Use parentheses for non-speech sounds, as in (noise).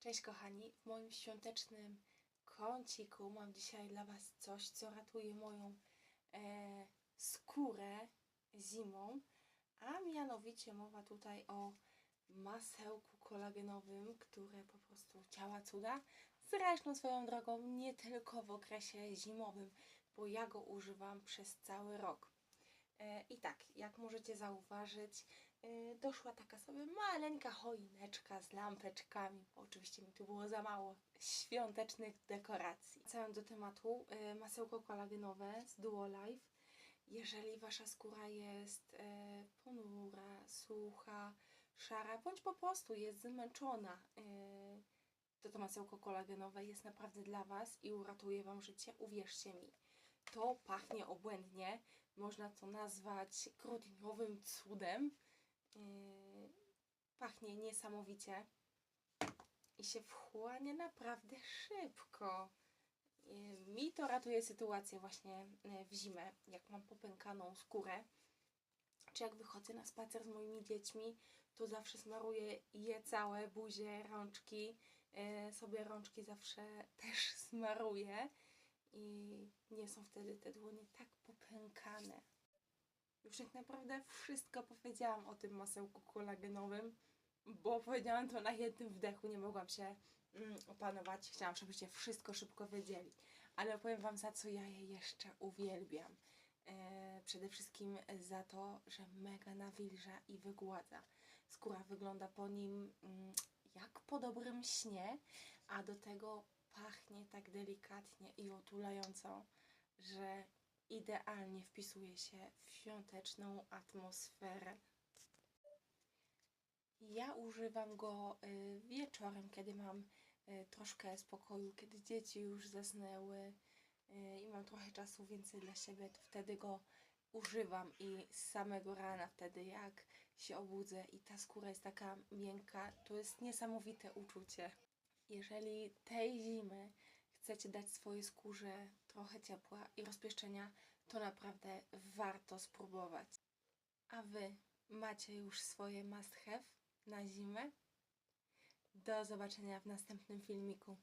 Cześć kochani, w moim świątecznym kąciku mam dzisiaj dla Was coś, co ratuje moją e, skórę zimą, a mianowicie mowa tutaj o masełku kolagenowym, które po prostu działa cuda. Zresztą swoją drogą nie tylko w okresie zimowym, bo ja go używam przez cały rok. E, I tak, jak możecie zauważyć, doszła taka sobie maleńka choineczka z lampeczkami, bo oczywiście mi tu było za mało świątecznych dekoracji. Wracając do tematu, e, masełko kolagenowe z Duo Life. Jeżeli wasza skóra jest e, ponura, sucha, szara, bądź po prostu jest zmęczona, e, to to masełko kolagenowe jest naprawdę dla was i uratuje wam życie, uwierzcie mi. To pachnie obłędnie. Można to nazwać grudniowym cudem. Pachnie niesamowicie i się wchłania naprawdę szybko. Yy, mi to ratuje sytuację właśnie yy, w zimę, jak mam popękaną skórę. Czy jak wychodzę na spacer z moimi dziećmi, to zawsze smaruję je całe, buzie, rączki. Yy, sobie rączki zawsze (laughs) też smaruję i nie są wtedy te dłonie tak popękane. Już tak naprawdę wszystko powiedziałam o tym masełku kolagenowym, bo powiedziałam to na jednym wdechu, nie mogłam się mm, opanować. Chciałam, żebyście wszystko szybko wiedzieli. Ale opowiem Wam, za co ja je jeszcze uwielbiam. E, przede wszystkim za to, że mega nawilża i wygładza. Skóra wygląda po nim mm, jak po dobrym śnie, a do tego pachnie tak delikatnie i otulająco, że idealnie wpisuje się w świąteczną atmosferę. Ja używam go y, wieczorem, kiedy mam y, troszkę spokoju, kiedy dzieci już zasnęły y, i mam trochę czasu więcej dla siebie, to wtedy go używam i z samego rana, wtedy jak się obudzę i ta skóra jest taka miękka, to jest niesamowite uczucie. Jeżeli tej zimy chcecie dać swojej skórze trochę ciepła i rozpieszczenia, to naprawdę warto spróbować. A Wy macie już swoje must have na zimę? Do zobaczenia w następnym filmiku.